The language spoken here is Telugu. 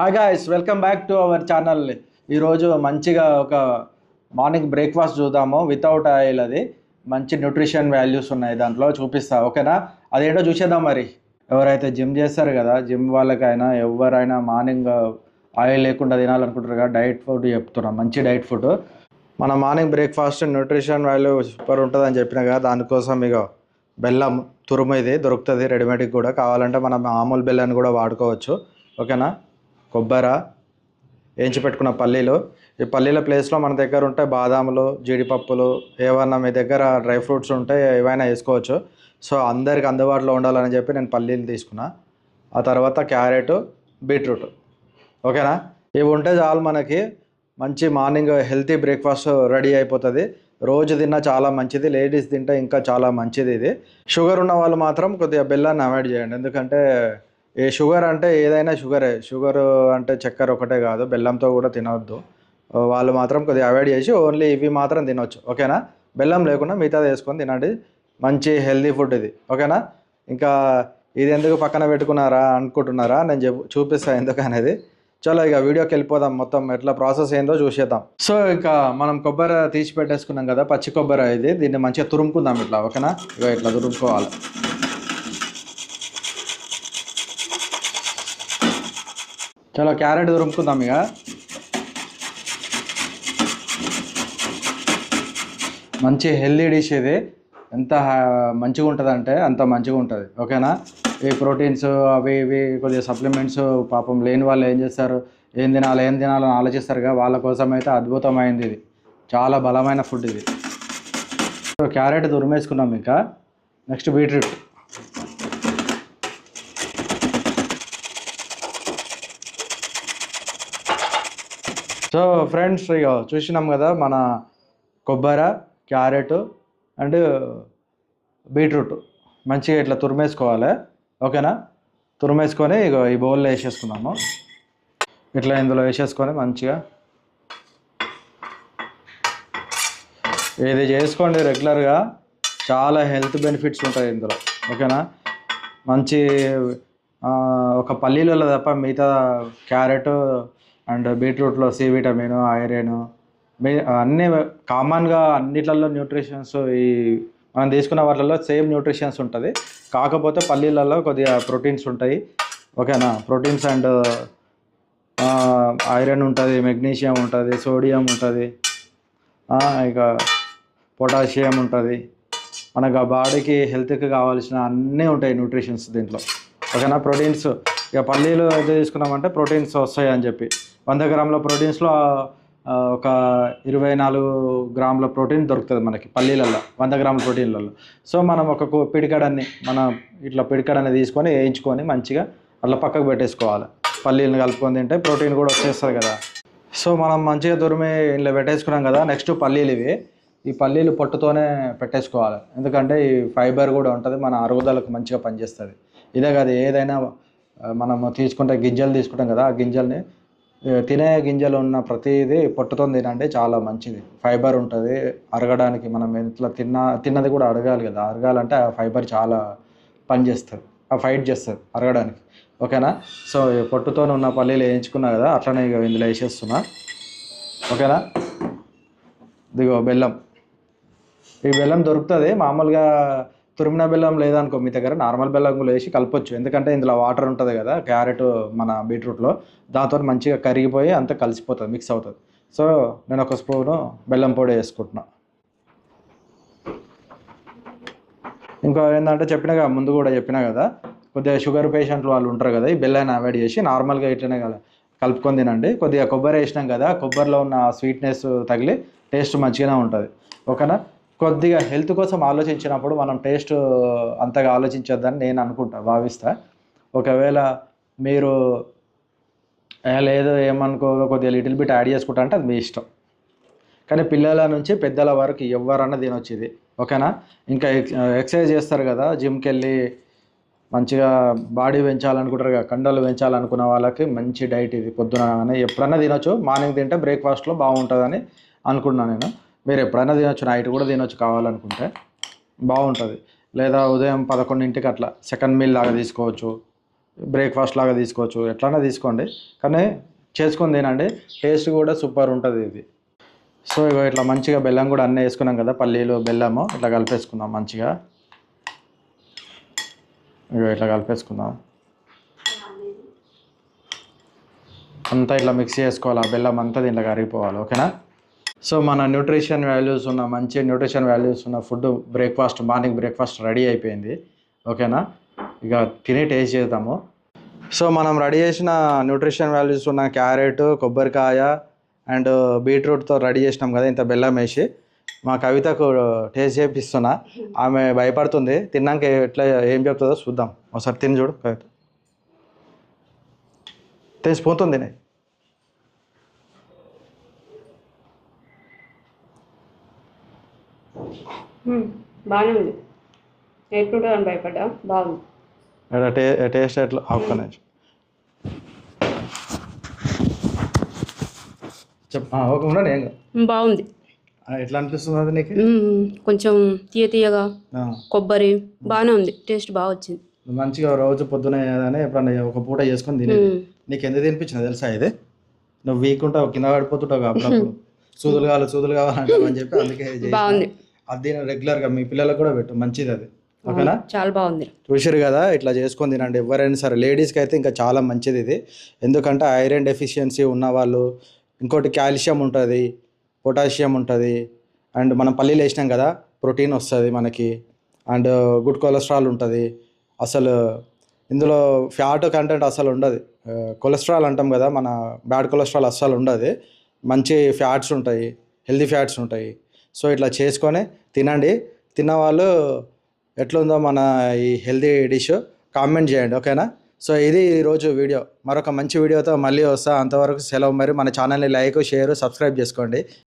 Hi guys welcome back to our channel ఈరోజు మంచిగా ఒక మార్నింగ్ బ్రేక్ఫాస్ట్ చూద్దాము. వితౌట్ ఆయిల్ అది. మంచి న్యూట్రిషన్ వాల్యూస్ ఉన్నాయి దాంట్లో చూపిస్తా. ఓకేనా? అదేంటో చూసేద్దాం మరి. ఎవరైతే జిమ్ చేస్తారు కదా జిమ్ వాళ్ళకైనా ఎవరైనా మార్నింగ్ ఆయిల్ లేకుండా తినాలనుకుంటారు కదా డైట్ ఫుడ్ చెప్తున్నాం. మంచి డైట్ ఫుడ్ మన morning breakfast nutrition value super ఉంటుందని చెప్పిన కదా దానికోసం ఇక బెల్లం తురుము ఇది దొరుకుతుంది రెడీమేడ్కి కూడా. కావాలంటే మనం మామూలు బెల్లాన్ని కూడా వాడుకోవచ్చు. ఓకేనా? కొబ్బర వేయించి పెట్టుకున్న పల్లీలు. ఈ పల్లీల ప్లేస్లో మన దగ్గర ఉంటే బాదాములు జీడిపప్పులు ఏమన్నా మీ దగ్గర డ్రై ఫ్రూట్స్ ఉంటే ఏవైనా వేసుకోవచ్చు. సో అందరికి అందుబాటులో ఉండాలని చెప్పి నేను పల్లీలు తీసుకున్నా. ఆ తర్వాత క్యారెట్ బీట్రూట్. ఓకేనా? ఇవి ఉంటే చాలు మనకి మంచి మార్నింగ్ హెల్తీ బ్రేక్ఫాస్ట్ రెడీ అయిపోతుంది. రోజు తిన్నా చాలా మంచిది లేడీస్ తింటే ఇంకా చాలా మంచిది ఇది. షుగర్ ఉన్న వాళ్ళు మాత్రం కొద్దిగా బెల్లాన్ని అవాయిడ్ చేయండి. ఎందుకంటే ఏ షుగర్ అంటే ఏదైనా షుగరే. షుగర్ అంటే చక్కెర ఒకటే కాదు బెల్లంతో కూడా తినవద్దు వాళ్ళు మాత్రం కొద్దిగా అవాయిడ్ చేసి ఓన్లీ ఇవి మాత్రం తినొచ్చు. ఓకేనా? బెల్లం లేకుండా మిగతాది వేసుకొని తినండి. మంచి హెల్దీ ఫుడ్ ఇది. ఓకేనా? ఇంకా ఇది ఎందుకు పక్కన పెట్టుకున్నారా అనుకుంటున్నారా? నేను చెప్పు చూపిస్తాను ఎందుకు అనేది. చలో ఇక వీడియోకి వెళ్ళిపోదాం. మొత్తం ఎట్లా ప్రాసెస్ ఏందో చూసేద్దాం. సో ఇక మనం కొబ్బరి తీసి పెట్టేసుకున్నాం కదా పచ్చి కొబ్బరి ఇది. దీన్ని మంచిగా తురుముకుందాం ఇట్లా. ఓకేనా? ఇక ఇట్లా తురుముకోవాలి. చలో క్యారెట్ తురుముకుందాం ఇక మంచి హెల్దీ డిష్ ఇది. ఎంత మంచిగా ఉంటుంది అంటే అంత మంచిగా ఉంటుంది ఓకేనా? ఈ ప్రోటీన్స్ అవి ఇవి కొద్దిగా సప్లిమెంట్స్ పాపం లేని వాళ్ళు ఏం చేస్తారు? ఏం తినాలి ఏం తినాలని ఆలోచిస్తారుగా వాళ్ళ కోసం అయితే అద్భుతమైంది ఇది. చాలా బలమైన ఫుడ్ ఇది. సో క్యారెట్ దురిమేసుకున్నాం ఇంకా. Next beetroot. సో ఫ్రెండ్స్ ఇక చూసినాం కదా మన కొబ్బరి క్యారెట్ అండ్ బీట్రూట్. మంచిగా ఇట్లా తురిమేసుకోవాలి. ఓకేనా? తురిమేసుకొని ఇక ఈ బౌల్లో వేసేసుకున్నాము. ఇట్లా ఇందులో వేసేసుకొని మంచిగా ఇది చేసుకోండి రెగ్యులర్గా. చాలా హెల్త్ బెనిఫిట్స్ ఉంటాయి ఇందులో. ఓకేనా? మంచి ఒక పల్లీలలో తప్ప మిగతా క్యారెట్ అండ్ బీట్రూట్లో సి విటమిన్ ఐరన్ అన్నీ అన్ని కామన్గా అన్నిట్లలో న్యూట్రిషన్స్ ఈ మనం తీసుకున్న వాటిల్లో సేమ్ న్యూట్రిషన్స్ ఉంటుంది. కాకపోతే పల్లీలలో కొద్దిగా ప్రోటీన్స్ ఉంటాయి. ఓకేనా? ప్రోటీన్స్ అండ్ ఐరన్ ఉంటుంది మెగ్నీషియం ఉంటుంది సోడియం ఉంటుంది. ఇక పొటాషియం ఉంటుంది. మనకు ఆ బాడీకి హెల్త్కి కావాల్సిన అన్నీ ఉంటాయి న్యూట్రిషన్స్ దీంట్లో. ఓకేనా? ప్రోటీన్స్ ఇక పల్లీలు అయితే తీసుకున్నామంటే ప్రోటీన్స్ వస్తాయి అని చెప్పి. వంద గ్రాముల ప్రోటీన్స్లో ఒక ఇరవై నాలుగు గ్రాముల ప్రోటీన్ దొరుకుతుంది మనకి పల్లీలలో వంద గ్రాముల ప్రోటీన్లలో. సో మనం ఒక పిడికడన్ని మన ఇట్లా పిడికడన్ని తీసుకొని వేయించుకొని మంచిగా అట్లా పక్కకు పెట్టేసుకోవాలి. పల్లీలను కలుపుకొని తింటే ప్రోటీన్ కూడా వచ్చేస్తుంది కదా. సో మనం మంచిగా తురిమి ఇలా పెట్టేసుకున్నాం కదా నెక్స్ట్ పల్లీలు ఇవి. ఈ పల్లీలు పొట్టుతోనే పెట్టేసుకోవాలి. ఎందుకంటే ఈ ఫైబర్ కూడా ఉంటుంది మన అరుగుదలకు మంచిగా పనిచేస్తుంది. ఇదే కాదు ఏదైనా మనము మనం తీసుకుంటే గింజలు తీసుకుంటాం కదా ఆ గింజల్ని తినే గింజలు ఉన్న ప్రతిదీ పొట్టుతో తినండి చాలా మంచిది. ఫైబర్ ఉంటుంది. అరగడానికి మనం ఇట్లా తిన్న తిన్నది కూడా అరగాలి కదా. అరగాలంటే ఆ ఫైబర్ చాలా పనిచేస్తుంది ఆ ఫైట్ చేస్తుంది అరగడానికి. ఓకేనా? సో పొట్టుతో ఉన్న పల్లీలు వేయించుకున్నా కదా అట్లనే ఇక ఇందులో వేసేస్తున్నా. ఓకేనా? ఇదిగో బెల్లం. ఈ బెల్లం దొరుకుతుంది. మామూలుగా తురిమిన బెల్లం లేదనుకో మీ దగ్గర నార్మల్ బెల్లం కూడా వేసి కలపొచ్చు. ఎందుకంటే ఇందులో వాటర్ ఉంటుంది కదా క్యారెట్ మన బీట్రూట్లో దాంతో మంచిగా కరిగిపోయి అంతా కలిసిపోతుంది మిక్స్ అవుతుంది. సో నేను ఒక స్పూను బెల్లం పొడి వేసుకుంటున్నా. ఇంకా ఏంటంటే చెప్పినగా కదా ముందు కూడా చెప్పినా కదా కొద్దిగా షుగర్ పేషెంట్లు వాళ్ళు ఉంటారు కదా ఈ బెల్లాన్ని అవాయిడ్ చేసి నార్మల్గా ఇట్లనే కదా కలుపుకొని తినండి. కొద్దిగా కొబ్బరి వేసినాం కదా కొబ్బరిలో ఉన్న స్వీట్నెస్ తగిలి టేస్ట్ మంచిగానే ఉంటుంది. ఓకేనా? కొద్దిగా హెల్త్ కోసం ఆలోచించినప్పుడు మనం టేస్ట్ అంతగా ఆలోచించొద్దని నేను అనుకుంటా భావిస్తా. ఒకవేళ మీరు లేదు ఏమనుకో కొద్దిగా లిటిల్ బిట్ యాడ్ చేసుకుంటా అంటే అది మీ ఇష్టం. కానీ పిల్లల నుంచి పెద్దల వరకు ఎవరన్నా తినొచ్చు ఇది ఓకేనా? ఇంకా ఎక్సర్సైజ్ చేస్తారు కదా జిమ్కి వెళ్ళి మంచిగా బాడీ పెంచాలనుకుంటారు కదా కండలు పెంచాలనుకున్న వాళ్ళకి మంచి డైట్ ఇది. పొద్దున కానీ ఎప్పుడన్నా తినొచ్చు మార్నింగ్ తింటే బ్రేక్ఫాస్ట్లో బాగుంటుందని అనుకున్నాను నేను. మీరు ఎప్పుడైనా తినొచ్చు నైట్ కూడా తినొచ్చు కావాలనుకుంటే బాగుంటుంది. లేదా ఉదయం పదకొండింటికి అట్లా సెకండ్ మీల్ లాగా తీసుకోవచ్చు బ్రేక్ఫాస్ట్ లాగా తీసుకోవచ్చు ఎట్లన్నా తీసుకోండి. కానీ చేసుకొని తినండి టేస్ట్ కూడా సూపర్ ఉంటుంది ఇది. సో ఇగో ఇట్లా మంచిగా బెల్లం కూడా అన్నీ వేసుకున్నాం కదా పల్లీలు బెల్లము ఇట్లా కలిపేసుకుందాం మంచిగా. ఇగో ఇట్లా కలిపేసుకుందాం. అంతా ఇట్లా మిక్స్ చేసుకోవాలి బెల్లం అంతా దీంట్లో కరిగిపోవాలి ఓకేనా? సో మన న్యూట్రిషన్ వాల్యూస్ ఉన్న మంచి న్యూట్రిషన్ వాల్యూస్ ఉన్న food breakfast morning breakfast ready అయిపోయింది. ఓకేనా? ఇక తిని టేస్ట్ చేద్దాము. సో మనం రెడీ చేసిన న్యూట్రిషన్ వాల్యూస్ ఉన్న క్యారెట్ కొబ్బరికాయ అండ్ బీట్రూట్తో రెడీ చేసినాం కదా ఇంత బెల్లం వేసి. మా కవితకు టేస్ట్ చేపిస్తున్నా. ఆమె భయపడుతుంది. తిన్నాక ఎట్లా ఏం చెప్తుందో చూద్దాం. ఒకసారి తిని చూడు కవిత. తెలిసిపోతుంది తినే. బాగానే ఉంది. ఎట్లుంటుందో అని భయపడ్డా బాగుంది. టే టేస్ట్ ఎట్లా? ఒక్క నిమిషం చెప్ ఓకే ఉండండి ఏం కాదు. మ్మ్, బాగుంది. ఎట్లా అనిపిస్తుంది అది నీకు. కొంచెం తీయ తీయగా కొబ్బరి బాగానే ఉంది టేస్ట్ బాగా వచ్చింది. మంచిగా రోజు పొద్దున ఎప్పుడన్నా ఒక పూట చేసుకొని తినేది. మ్మ్. నీకు ఎందుకు తినిపించిన తెలుసా ఇది? నువ్వు వీక్ ఉంటావు కింద పడిపోతుంటావు అప్పుడప్పుడు. సూదులు కావాలి సూదులు కావాలంటావు అని చెప్పి అందుకే. బాగుంది. అది తిన రెగ్యులర్గా మీ పిల్లలకు కూడా పెట్టు మంచిది అది. ఓకేనా? చాలా బాగుంది. చూసారు కదా ఇట్లా చేసుకొని తినండి. ఎవరైనా సరే లేడీస్కి అయితే ఇంకా చాలా మంచిది ఇది. ఎందుకంటే ఐరన్ డెఫిషియన్సీ ఉన్న వాళ్ళు ఇంకోటి కాల్షియం ఉంటుంది పొటాషియం ఉంటుంది. అండ్ మనం పల్లీలు వేసినాం కదా ప్రోటీన్ వస్తుంది మనకి. అండ్ గుడ్ కొలెస్ట్రాల్ ఉంటుంది. అసలు ఇందులో ఫ్యాట్ కంటెంట్ అసలు ఉండదు. కొలెస్ట్రాల్ అంటాం కదా మన బ్యాడ్ కొలెస్ట్రాల్ అస్సలు ఉండదు. మంచి ఫ్యాట్స్ ఉంటాయి హెల్దీ ఫ్యాట్స్ ఉంటాయి. సో ఇట్లా చేసుకొని తినండి. తిన్నవాళ్ళు ఎట్లుందో మన ఈ హెల్దీ డిష్ కామెంట్ చేయండి ఓకేనా? సో ఇది ఈరోజు వీడియో. మరొక మంచి వీడియోతో మళ్ళీ వస్తా. అంతవరకు సెలవు. మరి మన ఛానల్ని లైక్ షేర్ సబ్స్క్రైబ్ చేసుకోండి.